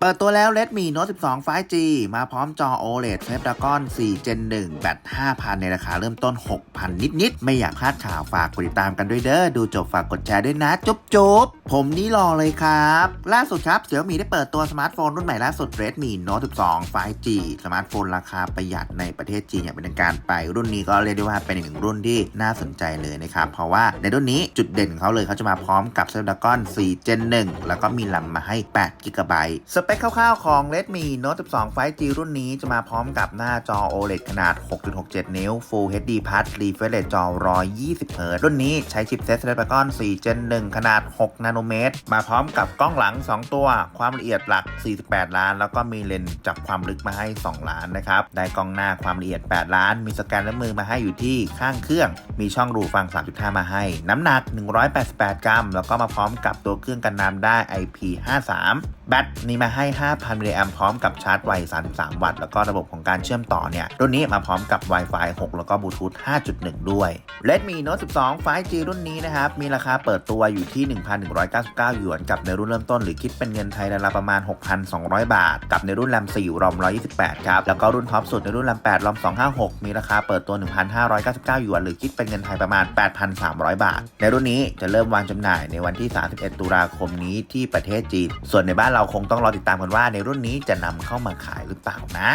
เปิดตัวแล้ว Redmi Note 12 5G มาพร้อมจอ OLED Snapdragon 4 Gen 1 แบต 5,000 ในราคาเริ่มต้น 6,000 นิด ๆ ไม่อยากพลาดข่าวฝากกดติดตามกันด้วยเด้อ ดูจบฝากกดแชร์ด้วยนะ จุ๊บจุบผมนี่รอเลยครับ ล่าสุดครับเสี่ยวมีได้เปิดตัวสมาร์ทโฟนรุ่นใหม่ล่าสุด Redmi Note 12 5G สมาร์ทโฟนราคาประหยัดในประเทศจีนอย่างเป็นทางการไป รุ่นนี้ก็เรียกได้ว่าเป็นอีกหนึ่งรุ่นที่น่าสนใจเลยนะครับ เพราะว่าในรุ่นนี้จุดเด่นของเขาเลยเขาจะมาพร้อมกับ Snapdragon 4 Gen 1 แล้วก็มีแรมมาให้8 GB เปคคร่าวๆของ Redmi Note 12 5G รุ่นนี้จะมาพร้อมกับหน้าจอ OLED ขนาด 6.67 นิ้ว Full HD Plus Refresh Rate จอ 120 Hz รุ่นนี้ใช้ชิปเซ็ต Snapdragon 4 Gen 1 ขนาด 6 นาโนเมตร มาพร้อมกับกล้องหลัง 2 ตัว ความละเอียดหลัก 48 ล้าน แล้วก็มีเลนส์จับความลึกมาให้ 2 ล้านนะครับ ได้กล้องหน้าความละเอียด 8 ล้าน มีสแกนและมือมาให้อยู่ที่ข้างเครื่อง มีช่องรูฟัง 3.5 มาให้ น้ำหนัก 188 กรัม แล้วก็มาพร้อมกับตัวเครื่องกันน้ำได้ IP53 แบตมีมาให้ 5,000มิลลิแอมพร้อมกับชาร์จไว33วัตต์ แล้วก็ระบบของการเชื่อมต่อเนี่ย รุ่นนี้มาพร้อมกับ Wi-Fi 6 แล้วก็บลูทูธ5.1 ด้วย Redmi Note 12 5G รุ่นนี้นะครับ มีราคาเปิดตัวอยู่ที่ 1,199 หยวน กับในรุ่นเริ่มต้น หรือคิดเป็นเงินไทยราวประมาณ 6,200 บาท กับในรุ่นแรม4รอม128 ครับ แล้วก็รุ่นท็อปสุดในรุ่นแรม8รอม256 มีราคาเปิดตัว 1,599 หยวน หรือคิดเป็นเงินไทยประมาณ 8,300 บาท ในรุ่นนี้จะเริ่มวางจำหน่ายในวันที่ 31 ตุลาคมนี้ที่ประเทศจีน ส่วนในบ้านเราคงต้องรอติดตามกันว่าในรุ่นนี้จะนำเข้ามาขายหรือเปล่านะ